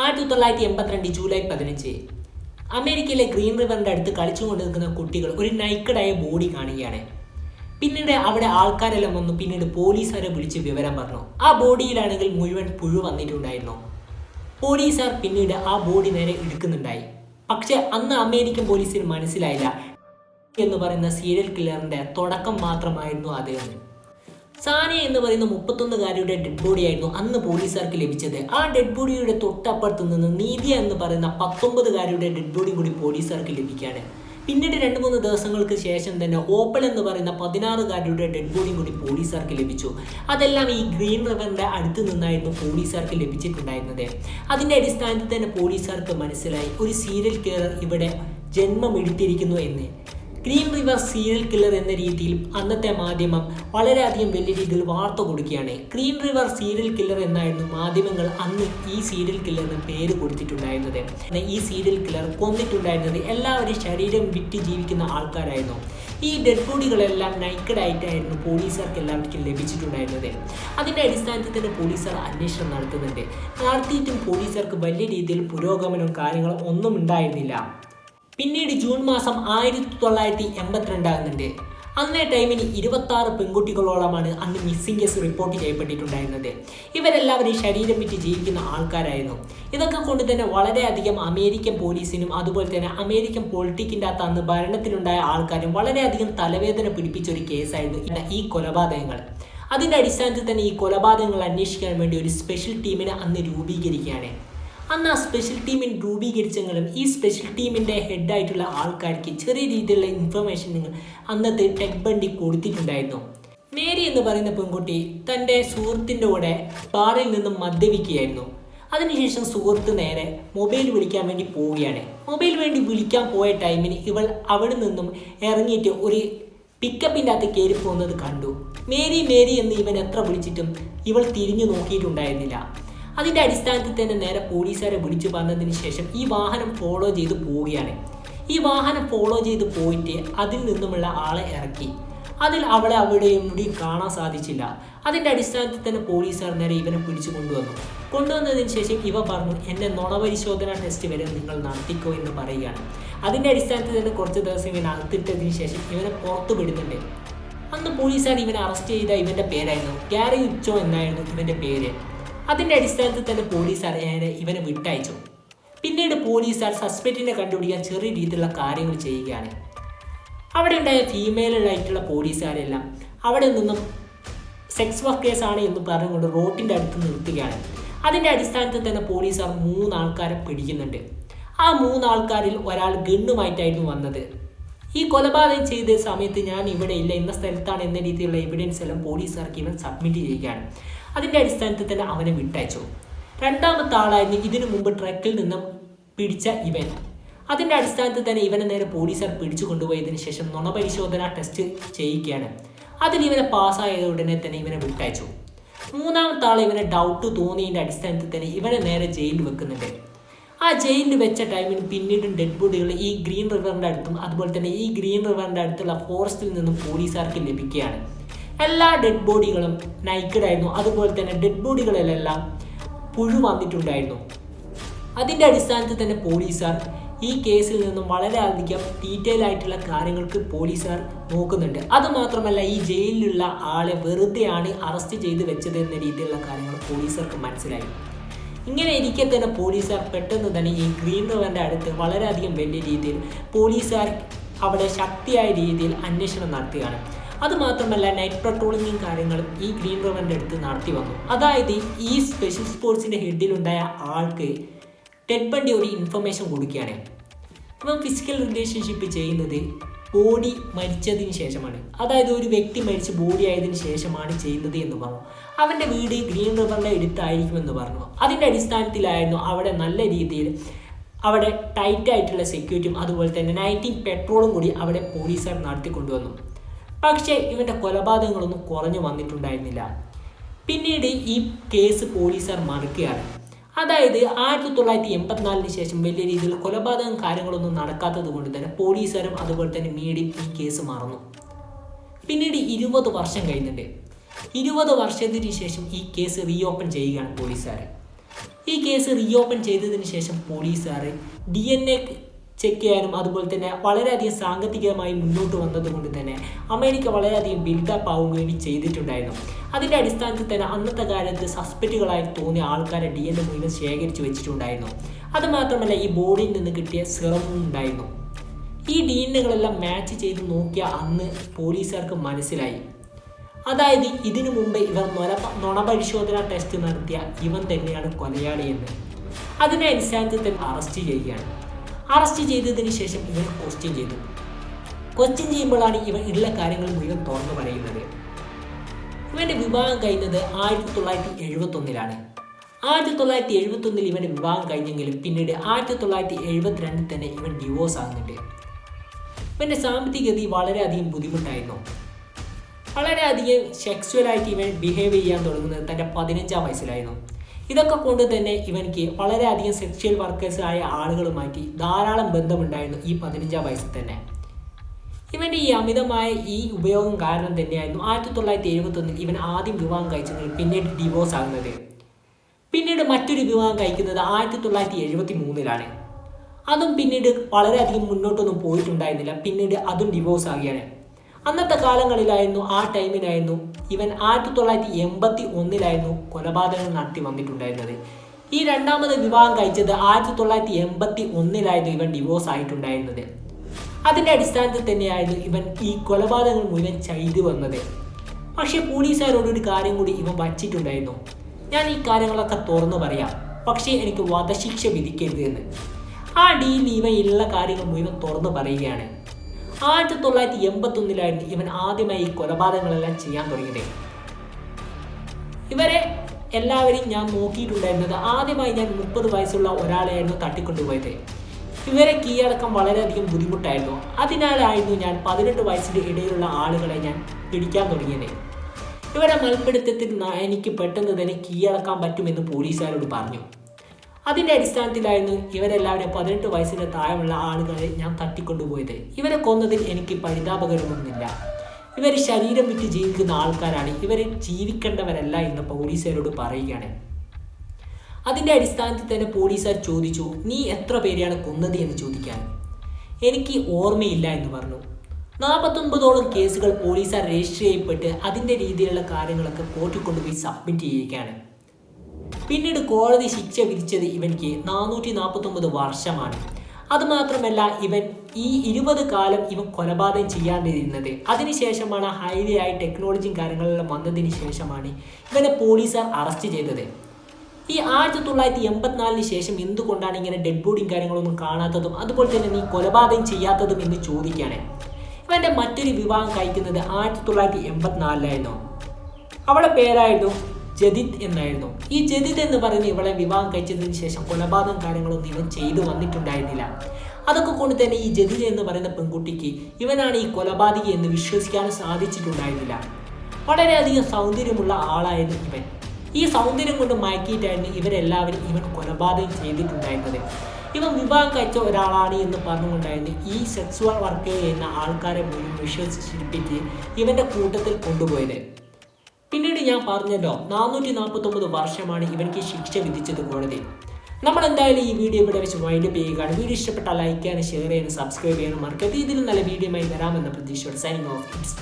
ആയിരത്തി തൊള്ളായിരത്തി എൺപത്തിരണ്ട് ജൂലൈ പതിനഞ്ച്. അമേരിക്കയിലെ ഗ്രീൻ റിവറിന്റെ അടുത്ത് കളിച്ചുകൊണ്ട് നിൽക്കുന്ന കുട്ടികൾ ഒരു നൈക്കഡായ ബോഡി കാണുകയാണ്. പിന്നീട് അവിടെ ആൾക്കാരെല്ലാം വന്നു. പിന്നീട് പോലീസുകാരെ വിളിച്ച് വിവരം പറഞ്ഞു. ആ ബോഡിയിലാണെങ്കിൽ മുഴുവൻ പുഴു വന്നിട്ടുണ്ടായിരുന്നു. പോലീസുകാർ പിന്നീട് ആ ബോഡി നേരെ എടുക്കുന്നുണ്ടായി പക്ഷെ അന്ന് അമേരിക്കൻ പോലീസിന് മനസ്സിലായില്ല എന്ന് പറയുന്ന സീരിയൽ കില്ലറിന്റെ തുടക്കം മാത്രമായിരുന്നു എന്ന് സാനിയ എന്ന് പറയുന്ന മുപ്പത്തൊന്നുകാരിയുടെ ഡെഡ് ബോഡി ആയിരുന്നു അന്ന് പോലീസുകാർക്ക് ലഭിച്ചത്. ആ ഡെഡ് ബോഡിയുടെ തൊട്ടപ്പുറത്ത് നിന്ന് നീതിയ എന്ന് പറയുന്ന പത്തൊമ്പതുകാരിയുടെ ഡെഡ് ബോഡി കൂടി പോലീസുകാർക്ക് ലഭിക്കുകയാണ്. പിന്നീട് രണ്ട് മൂന്ന് ദിവസങ്ങൾക്ക് ശേഷം തന്നെ ഓപ്പൽ എന്ന് പറയുന്ന പതിനാറുകാരുടെ ഡെഡ് ബോഡി കൂടി പോലീസുകാർക്ക് ലഭിച്ചു. അതെല്ലാം ഈ ഗ്രീൻ റിവറിന്റെ അടുത്ത് നിന്നായിരുന്നു പോലീസുകാർക്ക് ലഭിച്ചിട്ടുണ്ടായിരുന്നത്. അതിന്റെ അടിസ്ഥാനത്തിൽ തന്നെ പോലീസുകാർക്ക് മനസ്സിലായി. ഒരു സീരിയൽ കില്ലർ ഇവിടെ ജന്മം എടുത്തിരിക്കുന്നു എന്ന്. ഗ്രീൻ റിവർ സീരിയൽ കില്ലർ എന്ന രീതിയിൽ അന്നത്തെ മാധ്യമം വളരെയധികം വലിയ രീതിയിൽ വാർത്ത കൊടുക്കുകയാണ്. ഗ്രീൻ റിവർ സീരിയൽ കില്ലർ എന്നായിരുന്നു മാധ്യമങ്ങൾ അന്ന് ഈ സീരിയൽ കില്ലറിന് പേര് കൊടുത്തിട്ടുണ്ടായിരുന്നത്. ഈ സീരിയൽ കില്ലർ കൊന്നിട്ടുണ്ടായിരുന്നത് എല്ലാവരും ശരീരം വിറ്റ് ജീവിക്കുന്ന ആൾക്കാരായിരുന്നു. ഈ ഡെഡ് ബോഡികളെല്ലാം നൈക്കഡ് ആയിട്ടായിരുന്നു പോലീസുകാർക്ക് എല്ലാവർക്കും ലഭിച്ചിട്ടുണ്ടായിരുന്നത്. അതിന്റെ അടിസ്ഥാനത്തിൽ തന്നെ പോലീസുകാർ അന്വേഷണം നടത്തുന്നുണ്ട്. നടത്തിയിട്ടും പോലീസുകാർക്ക് വലിയ രീതിയിൽ പുരോഗമനവും കാര്യങ്ങളും ഒന്നും ഉണ്ടായിരുന്നില്ല. പിന്നീട് ജൂൺ മാസം ആയിരത്തി തൊള്ളായിരത്തി എൺപത്തിരണ്ടാകുന്നുണ്ട് അന്നേ ടൈമിന് ഇരുപത്തി ആറ് പെൺകുട്ടികളോളമാണ് അന്ന് മിസ്സിംഗ് കേസ് റിപ്പോർട്ട് ചെയ്യപ്പെട്ടിട്ടുണ്ടായിരുന്നത്. ഇവരെല്ലാവരും ശരീരം വിറ്റ് ജീവിക്കുന്ന ആൾക്കാരായിരുന്നു. ഇതൊക്കെ കൊണ്ട് തന്നെ വളരെയധികം അമേരിക്കൻ പോലീസിനും അതുപോലെ തന്നെ അമേരിക്കൻ പൊളിറ്റിക്കിന്റെ അകത്ത് അന്ന് ഭരണത്തിലുണ്ടായ ആൾക്കാരും വളരെയധികം തലവേദന പിടിപ്പിച്ച ഒരു കേസായിരുന്നു ഈ കൊലപാതകങ്ങൾ. അതിന്റെ അടിസ്ഥാനത്തിൽ തന്നെ ഈ കൊലപാതകങ്ങൾ അന്വേഷിക്കാൻ വേണ്ടി ഒരു സ്പെഷ്യൽ ടീമിനെ അന്ന് രൂപീകരിക്കുകയാണ്. അന്ന് ആ സ്പെഷ്യൽ ടീമിൻ രൂപീകരിച്ചെങ്കിലും ഈ സ്പെഷ്യൽ ടീമിന്റെ ഹെഡായിട്ടുള്ള ആൾക്കാർക്ക് ചെറിയ രീതിയിലുള്ള ഇൻഫർമേഷൻ നിങ്ങൾ അന്നത്തെ ടെക് ബണ്ടി കൊടുത്തിട്ടുണ്ടായിരുന്നു. മേരി എന്ന് പറയുന്ന പെൺകുട്ടി തന്റെ സുഹൃത്തിന്റെ കൂടെ ബാറിൽ നിന്നും മദ്യപിക്കുകയായിരുന്നു. അതിനുശേഷം സുഹൃത്ത് നേരെ മൊബൈൽ വിളിക്കാൻ വേണ്ടി പോവുകയാണ്. മൊബൈൽ വേണ്ടി വിളിക്കാൻ പോയ ടൈമിന് ഇവൾ അവിടെ നിന്നും ഇറങ്ങിയിട്ട് ഒരു പിക്കപ്പിന്റെ അകത്ത് കയറി പോകുന്നത് കണ്ടു. മേരി മേരി എന്ന് ഇവൻ എത്ര വിളിച്ചിട്ടും ഇവൾ തിരിഞ്ഞു നോക്കിയിട്ടുണ്ടായിരുന്നില്ല. അതിന്റെ അടിസ്ഥാനത്തിൽ തന്നെ നേരെ പോലീസുകാരെ വിളിച്ചു പറഞ്ഞതിന് ശേഷം ഈ വാഹനം ഫോളോ ചെയ്ത് പോവുകയാണ്. ഈ വാഹനം ഫോളോ ചെയ്ത് പോയിട്ട് അതിൽ നിന്നുമുള്ള ആളെ ഇറക്കി. അതിൽ അവളെ അവിടെയും ഇവിടെയും കാണാൻ സാധിച്ചില്ല. അതിന്റെ അടിസ്ഥാനത്തിൽ തന്നെ പോലീസുകാർ നേരെ ഇവനെ പിടിച്ചു കൊണ്ടുവന്നു. കൊണ്ടുവന്നതിന് ശേഷം ഇവ പറഞ്ഞു എന്നെ നുണപരിശോധന ടെസ്റ്റ് വരെ നിങ്ങൾ നടത്തിക്കോ എന്ന് പറയുകയാണ്. അതിന്റെ അടിസ്ഥാനത്തിൽ തന്നെ കുറച്ച് ദിവസം ഇവനെ അകത്തിട്ടതിന് ശേഷം ഇവനെ പുറത്തു വിടുന്നുണ്ട്. അന്ന് പോലീസുകാർ ഇവനെ അറസ്റ്റ് ചെയ്ത ഇവന്റെ പേരായിരുന്നു. ഗ്യാരി ഉച്ചോ എന്നായിരുന്നു ഇവന്റെ പേര്. അതിന്റെ അടിസ്ഥാനത്തിൽ തന്നെ പോലീസ് അറിയാതെ ഇവനെ വിട്ടയച്ചു പിന്നീട് പോലീസുകാർ സസ്പെക്റ്റിനെ കണ്ടുപിടിക്കാൻ ചെറിയ രീതിയിലുള്ള കാര്യങ്ങൾ ചെയ്യുകയാണ്. അവിടെ ഉണ്ടായ ഫീമെയിലായിട്ടുള്ള പോലീസുകാരെല്ലാം അവിടെ നിന്നും സെക്സ് വർക്ക് കേസാണ് എന്ന് പറഞ്ഞുകൊണ്ട് റോട്ടിന്റെ അടുത്ത് നിർത്തുകയാണ്. അതിന്റെ അടിസ്ഥാനത്തിൽ തന്നെ പോലീസുകാർ മൂന്നാൾക്കാരെ പിടിക്കുന്നുണ്ട്. ആ മൂന്നാൾക്കാരിൽ ഒരാൾ ഗണ്ണുമായിട്ടായിരുന്നു വന്നത്. ഈ കൊലപാതകം ചെയ്ത സമയത്ത് ഞാൻ ഇവിടെ ഇല്ല ഇന്ന സ്ഥലത്താണ് എന്ന രീതിയിലുള്ള എവിഡൻസ് എല്ലാം പോലീസുകാർക്ക് ഇവൻ സബ്മിറ്റ് ചെയ്യുകയാണ്. അതിന്റെ അടിസ്ഥാനത്തിൽ തന്നെ അവനെ വിട്ടയച്ചു. രണ്ടാമത്തെ ആളായിരുന്നു ഇതിനു മുമ്പ് ട്രക്കിൽ നിന്നും പിടിച്ച ഇവൻ. അതിന്റെ അടിസ്ഥാനത്തിൽ തന്നെ ഇവനെ നേരെ പോലീസുകാർ പിടിച്ചു കൊണ്ടുപോയതിന് ശേഷം നുണപരിശോധന ടെസ്റ്റ് ചെയ്യിക്കുകയാണ്. അതിൽ ഇവനെ പാസ്സായ ഉടനെ തന്നെ ഇവനെ വിട്ടയച്ചു. മൂന്നാമത്തെ ആൾ ഇവനെ ഡൗട്ട് തോന്നിയതിന്റെ അടിസ്ഥാനത്തിൽ തന്നെ ഇവനെ നേരെ ജയിലിൽ വെക്കുന്നുണ്ട്. ആ ജയിലിൽ വെച്ച ടൈമിൽ പിന്നീടും ഡെഡ് ബോഡികൾ ഈ ഗ്രീൻ റിവറിന്റെ അടുത്തും അതുപോലെ തന്നെ ഈ ഗ്രീൻ റിവറിന്റെ അടുത്തുള്ള ഫോറസ്റ്റിൽ നിന്നും പോലീസുകാർക്ക് ലഭിക്കുകയാണ്. എല്ലാ ഡെഡ് ബോഡികളും നൈക്കഡ് ആയിരുന്നു. അതുപോലെ തന്നെ ഡെഡ് ബോഡികളിലെല്ലാം പുഴു വന്നിട്ടുണ്ടായിരുന്നു. അതിന്റെ അടിസ്ഥാനത്തിൽ തന്നെ പോലീസുകാർ ഈ കേസിൽ നിന്നും വളരെയധികം ഡീറ്റെയിൽ ആയിട്ടുള്ള കാര്യങ്ങൾക്ക് പോലീസുകാർ നോക്കുന്നുണ്ട്. അതുമാത്രമല്ല ഈ ജയിലിലുള്ള ആളെ വെറുതെയാണ് അറസ്റ്റ് ചെയ്ത് വെച്ചത് എന്ന രീതിയിലുള്ള കാര്യങ്ങൾ പോലീസുകാർക്ക് മനസ്സിലായി. ഇങ്ങനെ ഇരിക്കെ തന്നെ പോലീസുകാർ പെട്ടെന്ന് തന്നെ ഈ ഗ്രീൻ റിവറിന്റെ അടുത്ത് വളരെയധികം വലിയ രീതിയിൽ പോലീസുകാർ അവിടെ ശക്തിയായ രീതിയിൽ അന്വേഷണം നടത്തുകയാണ്. അതുമാത്രമല്ല നൈറ്റ് പട്രോളിങ്ങും കാര്യങ്ങളും ഈ ഗ്രീൻ റിവറിന്റെ അടുത്ത് നടത്തി വന്നു. അതായത് ഈ സ്പെഷ്യൽ സ്പോർട്സിന്റെ ഹെഡിലുണ്ടായ ആൾക്ക് ടെഡ് ബണ്ടി ഒരു ഇൻഫർമേഷൻ കൊടുക്കുകയാണ്. ഇവൻ ഫിസിക്കൽ റിലേഷൻഷിപ്പ് ചെയ്യുന്നത് ബോഡി മരിച്ചതിന് ശേഷമാണ്. അതായത് ഒരു വ്യക്തി മരിച്ച് ബോഡി ആയതിനു ശേഷമാണ് ചെയ്യുന്നത് എന്ന് പറഞ്ഞു. അവന്റെ വീട് ഗ്രീൻ റിവറിന്റെ അടുത്തായിരിക്കുമെന്ന് പറഞ്ഞു. അതിന്റെ അടിസ്ഥാനത്തിലായിരുന്നു അവിടെ നല്ല രീതിയിൽ അവിടെ ടൈറ്റായിട്ടുള്ള സെക്യൂരിറ്റിയും അതുപോലെ തന്നെ നൈറ്റിംഗ് പെട്രോളും കൂടി അവിടെ പോലീസുകാർ നടത്തിക്കൊണ്ടുവന്നു. പക്ഷേ ഇവന്റെ കൊലപാതകങ്ങളൊന്നും കുറഞ്ഞു വന്നിട്ടുണ്ടായിരുന്നില്ല. പിന്നീട് ഈ കേസ് പോലീസുകാർ മറക്കുകയാണ് അതായത് ആയിരത്തി തൊള്ളായിരത്തി എൺപത്തിനാലിന് ശേഷം വലിയ രീതിയിൽ കൊലപാതകം കാര്യങ്ങളൊന്നും നടക്കാത്തത് കൊണ്ട് തന്നെ പോലീസുകാരും അതുപോലെ തന്നെ മീഡിയയും ഈ കേസ് മറന്നു. പിന്നീട് ഇരുപത് വർഷം കഴിഞ്ഞിട്ട് ഇരുപത് വർഷത്തിന് ശേഷം ഈ കേസ് റീഓപ്പൺ ചെയ്യുകയാണ് പോലീസുകാർ ഈ കേസ് റീഓപ്പൺ ചെയ്തതിന് ശേഷം പോലീസുകാർ ഡി എൻ എ ചെക്ക് ചെയ്യാനും അതുപോലെ തന്നെ വളരെയധികം സാങ്കേതികമായി മുന്നോട്ട് വന്നതുകൊണ്ട് തന്നെ അമേരിക്ക വളരെയധികം ബിൽഡപ്പ് ആവുകയും ചെയ്തിട്ടുണ്ടായിരുന്നു. അതിന്റെ അടിസ്ഥാനത്തിൽ തന്നെ അന്നത്തെ കാലത്ത് സസ്പെക്റ്റുകളായി തോന്നിയ ആൾക്കാരെ ഡി എൻ എ മുഴുവൻ ശേഖരിച്ചു വെച്ചിട്ടുണ്ടായിരുന്നു. അതുമാത്രമല്ല ഈ ബോഡിയിൽ നിന്ന് കിട്ടിയ സിറമും ഉണ്ടായിരുന്നു. ഈ ഡി എൻ എകളെല്ലാം മാച്ച് ചെയ്ത് നോക്കിയ അന്ന് പോലീസുകാർക്ക് മനസ്സിലായി. അതായത് ഇതിനു മുമ്പ് ഇവർ നൊര നുണപരിശോധന ടെസ്റ്റ് നടത്തിയ ഇവൻ തന്നെയാണ് കൊലയാളിയെന്ന്. അതിനെ അടിസ്ഥാനത്തിൽ തന്നെ അറസ്റ്റ് ചെയ്യുകയാണ്. അറസ്റ്റ് ചെയ്തതിന് ശേഷം ഇവർ ക്വസ്റ്റ്യൻ ചെയ്തു. ക്വസ്റ്റ്യൻ ചെയ്യുമ്പോഴാണ് ഇവൻ ഉള്ള കാര്യങ്ങൾ മുഴുവൻ തുറന്നു പറയുന്നത്. ഇവന്റെ വിവാഹം കഴിഞ്ഞത് ആയിരത്തി തൊള്ളായിരത്തി എഴുപത്തൊന്നിലാണ് ആയിരത്തി തൊള്ളായിരത്തി എഴുപത്തൊന്നിൽ ഇവന്റെ വിവാഹം കഴിഞ്ഞെങ്കിലും പിന്നീട് ആയിരത്തി തൊള്ളായിരത്തി എഴുപത്തിരണ്ടിൽ തന്നെ ഇവൻ ഡിവോഴ്സ് ആകുന്നുണ്ട്. ഇവന്റെ സാമ്പത്തികഗതി വളരെയധികം ബുദ്ധിമുട്ടായിരുന്നു. വളരെയധികം സെക്സ്വലായിട്ട് ഇവൻ ബിഹേവ് ചെയ്യാൻ തുടങ്ങുന്നത് തന്റെ പതിനഞ്ചാം വയസ്സിലായിരുന്നു. ഇതൊക്കെ കൊണ്ട് തന്നെ ഇവനിക്ക് വളരെയധികം സെക്ഷൽ വർക്കേഴ്സ് ആയ ആളുകളുമായിട്ട് ധാരാളം ബന്ധമുണ്ടായിരുന്നു ഈ പതിനഞ്ചാം വയസ്സിൽ തന്നെ. ഇവന്റെ ഈ അമിതമായ ഈ ഉപയോഗം കാരണം തന്നെയായിരുന്നു ആയിരത്തി തൊള്ളായിരത്തി എഴുപത്തൊന്നിൽ ഇവൻ ആദ്യം വിവാഹം കഴിച്ചെങ്കിൽ പിന്നീട് ഡിവോഴ്സ് ആകുന്നത്. പിന്നീട് മറ്റൊരു വിവാഹം കഴിക്കുന്നത് ആയിരത്തി തൊള്ളായിരത്തി എഴുപത്തി മൂന്നിലാണ് അതും പിന്നീട് വളരെയധികം മുന്നോട്ടൊന്നും പോയിട്ടുണ്ടായിരുന്നില്ല. പിന്നീട് അതും ഡിവോഴ്സ് ആകുകയാണ് അന്നത്തെ കാലങ്ങളിലായിരുന്നു ആ ടൈമിലായിരുന്നു ഇവൻ ആയിരത്തി തൊള്ളായിരത്തി എൺപത്തി ഒന്നിലായിരുന്നു കൊലപാതകം നടത്തി വന്നിട്ടുണ്ടായിരുന്നത്. ഈ രണ്ടാമത് വിവാഹം കഴിച്ചത് ആയിരത്തി തൊള്ളായിരത്തി എൺപത്തി ഒന്നിലായിരുന്നു ഇവൻ ഡിവോഴ്സ് ആയിട്ടുണ്ടായിരുന്നത്. അതിന്റെ അടിസ്ഥാനത്തിൽ തന്നെയായിരുന്നു ഇവൻ ഈ കൊലപാതകങ്ങൾ മുഴുവൻ ചെയ്തു വന്നത്. പക്ഷേ പോലീസുകാരോട് ഒരു കാര്യം കൂടി ഇവൻ വച്ചിട്ടുണ്ടായിരുന്നു. ഞാൻ ഈ കാര്യങ്ങളൊക്കെ തുറന്നു പറയാം. പക്ഷേ എനിക്ക് വധശിക്ഷ വിധിക്കരുത് എന്ന്. ആ ഡീലിൽ ഇവൻ കാര്യങ്ങൾ മുഴുവൻ തുറന്നു പറയുകയാണ്. ആയിരത്തി തൊള്ളായിരത്തി എൺപത്തി ഒന്നിലായിരുന്നു ഇവൻ ആദ്യമായി ഈ കൊലപാതകങ്ങളെല്ലാം ചെയ്യാൻ തുടങ്ങിയത്. ഇവരെ എല്ലാവരെയും ഞാൻ നോക്കിയിട്ടുണ്ടായിരുന്നത്. ആദ്യമായി ഞാൻ മുപ്പത് വയസ്സുള്ള ഒരാളെയായിരുന്നു തട്ടിക്കൊണ്ടുപോയത്. ഇവരെ കീഴടക്കം വളരെയധികം ബുദ്ധിമുട്ടായിരുന്നു. അതിനാലായിരുന്നു ഞാൻ പതിനെട്ട് വയസ്സിന്റെ ഇടയിലുള്ള ആളുകളെ ഞാൻ പിടിക്കാൻ തുടങ്ങിയത്. ഇവരെ മൽപ്പിടുത്തത്തിൽ എനിക്ക് പെട്ടെന്ന് തന്നെ കീഴടക്കാൻ പറ്റുമെന്ന് പോലീസുകാരോട് പറഞ്ഞു. അതിന്റെ അടിസ്ഥാനത്തിലായിരുന്നു ഇവരെല്ലാവരും പതിനെട്ട് വയസ്സിന് താഴെയുള്ള ആളുകളെ ഞാൻ തട്ടിക്കൊണ്ടുപോയത്. ഇവരെ കൊന്നതിൽ എനിക്ക് പരിതാപകരമൊന്നുമില്ല. ഇവർ ശരീരം വിറ്റ് ജീവിക്കുന്ന ആൾക്കാരാണ്. ഇവർ ജീവിക്കേണ്ടവരല്ല എന്ന് പോലീസുകാരോട് പറയുകയാണ്. അതിന്റെ അടിസ്ഥാനത്തിൽ തന്നെ പോലീസുകാർ ചോദിച്ചു നീ എത്ര പേരെയാണ് കൊന്നത് എന്ന് ചോദിക്കാൻ? എനിക്ക് ഓർമ്മയില്ല എന്ന് പറഞ്ഞു. നാൽപ്പത്തൊൻപതോളം കേസുകൾ പോലീസുകാർ രജിസ്റ്റർ ചെയ്യപ്പെട്ട് അതിന്റെ രീതിയിലുള്ള കാര്യങ്ങളൊക്കെ കോർട്ടിൽ കൊണ്ടുപോയി സബ്മിറ്റ് ചെയ്യുകയാണ്. പിന്നീട് കോടതി ശിക്ഷ വിധിച്ചത് ഇവൻക്ക് നാനൂറ്റി നാൽപ്പത്തൊമ്പത് വർഷമാണ്. അതുമാത്രമല്ല ഇവൻ ഈ ഇരുപത് കാലം ഇവൻ കൊലപാതകം ചെയ്യാണ്ടിരുന്നത്. അതിനുശേഷമാണ് ഹൈവേ ആയി ടെക്നോളജിയും കാര്യങ്ങളെല്ലാം വന്നതിന് ശേഷമാണ് ഇവനെ പോലീസുകാർ അറസ്റ്റ് ചെയ്തത്. ഈ ആയിരത്തി തൊള്ളായിരത്തി എൺപത്തിനാലിന് ശേഷം എന്തുകൊണ്ടാണ് ഇങ്ങനെ ഡെഡ് ബോഡിയും കാര്യങ്ങളൊന്നും കാണാത്തതും അതുപോലെ തന്നെ നീ കൊലപാതകം ചെയ്യാത്തതും എന്ന് ചോദിക്കുകയാണ് ഇവന്റെ മറ്റൊരു വിവാഹം കഴിക്കുന്നത് ആയിരത്തി തൊള്ളായിരത്തി എൺപത്തിനാലിലായിരുന്നു അവളുടെ പേരായിരുന്നു ജദിത് എന്നായിരുന്നു. ഈ ജതിത് എന്ന് പറയുന്ന ഇവളെ വിവാഹം കഴിച്ചതിന് ശേഷം കൊലപാതകം കാര്യങ്ങളൊന്നും ഇവൻ ചെയ്തു വന്നിട്ടുണ്ടായിരുന്നില്ല. അതൊക്കെ കൊണ്ട് തന്നെ ഈ ജതിത് എന്ന് പറയുന്ന പെൺകുട്ടിക്ക് ഇവനാണ് ഈ കൊലപാതകി എന്ന് വിശ്വസിക്കാനും സാധിച്ചിട്ടുണ്ടായിരുന്നില്ല. വളരെയധികം സൗന്ദര്യമുള്ള ആളായിരുന്നു ഇവൻ. ഈ സൗന്ദര്യം കൊണ്ട് മയക്കിയിട്ടായിരുന്നു ഇവരെല്ലാവരും ഇവൻ കൊലപാതകം ചെയ്തിട്ടുണ്ടായിരുന്നത്. ഇവൻ വിവാഹം കഴിച്ച ഒരാളാണ് എന്ന് പറഞ്ഞുകൊണ്ടായിരുന്നു ഈ സെക്സുവൽ വർക്ക് ചെയ്യുന്ന ആൾക്കാരെ മുഴുവൻ വിശ്വസിച്ചിരിപ്പിച്ച് ഇവന്റെ കൂട്ടത്തിൽ കൊണ്ടുപോയത്. പിന്നീട് ഞാൻ പറഞ്ഞല്ലോ നാനൂറ്റി നാൽപ്പത്തൊമ്പത് വർഷമാണ് ഇവർക്ക് ശിക്ഷ വിധിച്ചത് കോടതി. നമ്മൾ എന്തായാലും ഈ വീഡിയോ ഇവിടെ വെച്ച് വൈൻഡപ്പ് ചെയ്യുകയാണ്. വീഡിയോ ഇഷ്ടപ്പെട്ട ലൈക്ക് ചെയ്യാനും ഷെയർ ചെയ്യാനും സബ്സ്ക്രൈബ് ചെയ്യാനും മറക്കരുത്. ഇതിലും നല്ല വീഡിയോ ആയി വരാമെന്ന പ്രതീക്ഷയോടെ സൈനിങ് ഓഫ് ഇറ്റ്സ്